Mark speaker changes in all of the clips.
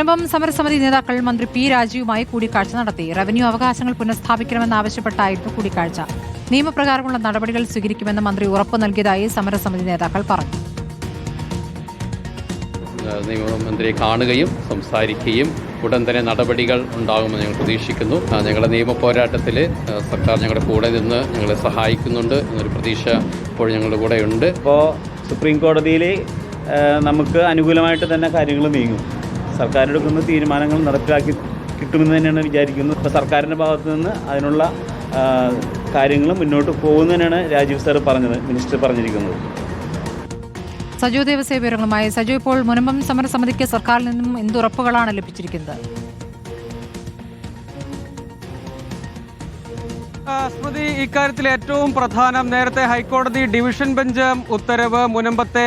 Speaker 1: മുനമ്പം സമരസമിതി നേതാക്കൾ മന്ത്രി പി രാജീവുമായി കൂടിക്കാഴ്ച നടത്തി. റവന്യൂ അവകാശങ്ങൾ പുനഃസ്ഥാപിക്കണമെന്നാവശ്യപ്പെട്ടായിരുന്നു കൂടിക്കാഴ്ച. നിയമപ്രകാരമുള്ള നടപടികൾ സ്വീകരിക്കുമെന്ന് മന്ത്രി ഉറപ്പു നൽകിയതായി സമരസമിതി നേതാക്കൾ പറഞ്ഞു.
Speaker 2: നിയമമന്ത്രിയെ കാണുകയും സംസാരിക്കുകയും ഉടൻ തന്നെ നടപടികൾ ഉണ്ടാകുമെന്ന് ഞങ്ങൾ പ്രതീക്ഷിക്കുന്നു. ഞങ്ങളുടെ നിയമ പോരാട്ടത്തിൽ സർക്കാർ ഞങ്ങളുടെ കൂടെ നിന്ന് ഞങ്ങളെ സഹായിക്കുന്നുണ്ട് എന്നൊരു പ്രതീക്ഷ ഇപ്പോൾ ഞങ്ങളുടെ കൂടെ ഉണ്ട്
Speaker 3: ഇപ്പോൾ സുപ്രീം കോടതിയിൽ നമുക്ക് അനുകൂലമായിട്ട് തന്നെ കാര്യങ്ങൾ നീങ്ങും. സർക്കാരെടുക്കുന്ന തീരുമാനങ്ങൾ നടപ്പിലാക്കി കിട്ടുമെന്ന് തന്നെയാണ് വിചാരിക്കുന്നത്. ഇപ്പോൾ സർക്കാരിന്റെ ഭാഗത്തു നിന്ന് അതിനുള്ള കാര്യങ്ങൾ മുന്നോട്ട് പോകുന്നു തന്നെയാണ് രാജീവ് സാർ പറഞ്ഞത് മിനിസ്റ്റർ പറഞ്ഞിരിക്കുന്നത്.
Speaker 1: സജു ദേവസ്യ വിവരങ്ങളുമായി. സജു ഇപ്പോൾ മുനമ്പം സമരസമിതിക്ക് സർക്കാരിൽ നിന്നും എന്തുറപ്പുകളാണ് ലഭിച്ചിരിക്കുന്നത്?
Speaker 4: സ്മൃതി ഇക്കാര്യത്തിൽ ഏറ്റവും പ്രധാനം നേരത്തെ ഹൈക്കോടതി ഡിവിഷൻ ബെഞ്ച് ഉത്തരവ് മുനമ്പത്തെ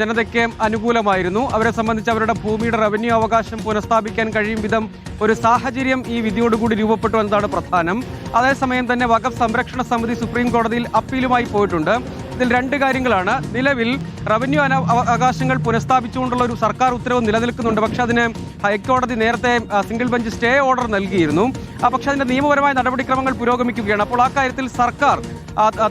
Speaker 4: ജനതയ്ക്ക് അനുകൂലമായിരുന്നു. അവരെ സംബന്ധിച്ച് അവരുടെ ഭൂമിയുടെ റവന്യൂ അവകാശം പുനഃസ്ഥാപിക്കാൻ കഴിയും വിധം ഒരു സാഹചര്യം ഈ വിധിയോടുകൂടി രൂപപ്പെട്ടു എന്നതാണ് പ്രധാനം. അതേസമയം തന്നെ വഖഫ് സംരക്ഷണ സമിതി സുപ്രീം കോടതിയിൽ അപ്പീലുമായി പോയിട്ടുണ്ട്. ഇതിൽ രണ്ട് കാര്യങ്ങളാണ്. നിലവിൽ റവന്യൂ അവകാശങ്ങൾ പുനഃസ്ഥാപിച്ചുകൊണ്ടുള്ള ഒരു സർക്കാർ ഉത്തരവ് നിലനിൽക്കുന്നുണ്ട്. പക്ഷെ അതിന് ഹൈക്കോടതി നേരത്തെ സിംഗിൾ ബെഞ്ച് സ്റ്റേ ഓർഡർ നൽകിയിരുന്നു. പക്ഷേ അതിന്റെ നിയമപരമായ നടപടിക്രമങ്ങൾ പുരോഗമിക്കുകയാണ്. അപ്പോൾ ആ കാര്യത്തിൽ സർക്കാർ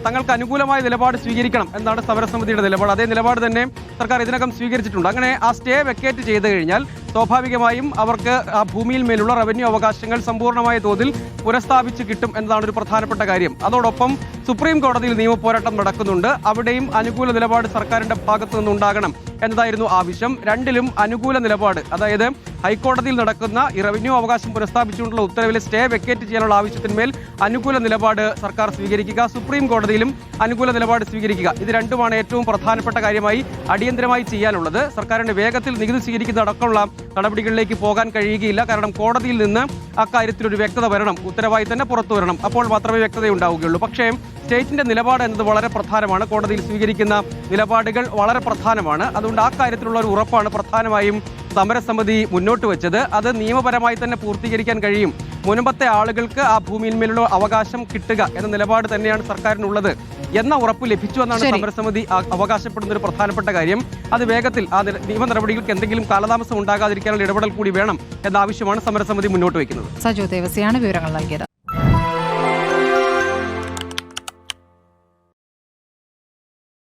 Speaker 4: തങ്ങൾക്ക് അനുകൂലമായ നിലപാട് സ്വീകരിക്കണം എന്നാണ് സമരസമിതിയുടെ നിലപാട്. അതേ നിലപാട് തന്നെ സർക്കാർ ഇതിനകം സ്വീകരിച്ചിട്ടുണ്ട്. അങ്ങനെ ആ സ്റ്റേ വെക്കേറ്റ് ചെയ്ത് കഴിഞ്ഞാൽ സ്വാഭാവികമായും അവർക്ക് ആ ഭൂമിയിൽ മേലുള്ള റവന്യൂ അവകാശങ്ങൾ സമ്പൂർണമായ തോതിൽ പുനഃസ്ഥാപിച്ച് കിട്ടും എന്നതാണ് ഒരു പ്രധാനപ്പെട്ട കാര്യം. അതോടൊപ്പം സുപ്രീം കോടതിയിൽ നിയമപോരാട്ടം നടക്കുന്നുണ്ട്. അവിടെയും അനുകൂല നിലപാട് സർക്കാരിന്റെ ഭാഗത്തു നിന്നുണ്ടാകണം എന്നതായിരുന്നു ആവശ്യം. രണ്ടിലും അനുകൂല നിലപാട് അതായത് ഹൈക്കോടതിയിൽ നടക്കുന്ന ഈ റവന്യൂ അവകാശം പുനഃസ്ഥാപിച്ചുകൊണ്ടുള്ള ഉത്തരവിലെ സ്റ്റേ വെക്കേറ്റ് ചെയ്യാനുള്ള ആവശ്യത്തിന്മേൽ അനുകൂല നിലപാട് സർക്കാർ സ്വീകരിക്കുക സുപ്രീം കോടതിയിലും അനുകൂല നിലപാട് സ്വീകരിക്കുക. ഇത് രണ്ടുമാണ് ഏറ്റവും പ്രധാനപ്പെട്ട കാര്യമായി അടിയന്തരമായി ചെയ്യാനുള്ളത്. സർക്കാരിന്റെ വേഗത്തിൽ നികുതി സ്വീകരിക്കുന്ന അടക്കമുള്ള നടപടികളിലേക്ക് പോകാൻ കഴിയുകയില്ല. കാരണം കോടതിയിൽ നിന്ന് അക്കാര്യത്തിൽ ഒരു വ്യക്തത വരണം. ഉത്തരവായി തന്നെ പുറത്തു വരണം. അപ്പോൾ മാത്രമേ വ്യക്തത ഉണ്ടാവുകയുള്ളൂ. പക്ഷേ സ്റ്റേറ്റിന്റെ നിലപാട് എന്നത് വളരെ പ്രധാനമാണ്. കോടതിയിൽ സ്വീകരിക്കുന്ന നിലപാടുകൾ വളരെ പ്രധാനമാണ്. അതുകൊണ്ട് ആ കാര്യത്തിലുള്ള ഒരു ഉറപ്പാണ് പ്രധാനമായും സമരസമിതി മുന്നോട്ട് വെച്ചത്. അത് നിയമപരമായി തന്നെ പൂർത്തീകരിക്കാൻ കഴിയും. മുൻപത്തെ ആളുകൾക്ക് ആ ഭൂമിയിന്മേലുള്ള അവകാശം കിട്ടുക എന്ന നിലപാട് തന്നെയാണ് സർക്കാരിനുള്ളത് എന്ന ഉറപ്പ് ലഭിച്ചു എന്നാണ് സമരസമിതി അവകാശപ്പെടുന്ന ഒരു പ്രധാനപ്പെട്ട കാര്യം. അത് വേഗത്തിൽ ആ നിയമ നടപടികൾക്ക് എന്തെങ്കിലും കാലതാമസം ഉണ്ടാകാതിരിക്കാനുള്ള ഇടപെടൽ കൂടി വേണം എന്ന ആവശ്യമാണ് സമരസമിതി മുന്നോട്ട് വയ്ക്കുന്നത്.
Speaker 1: സജു ദേവസിയാണ് വിവരങ്ങൾ നൽകിയത്.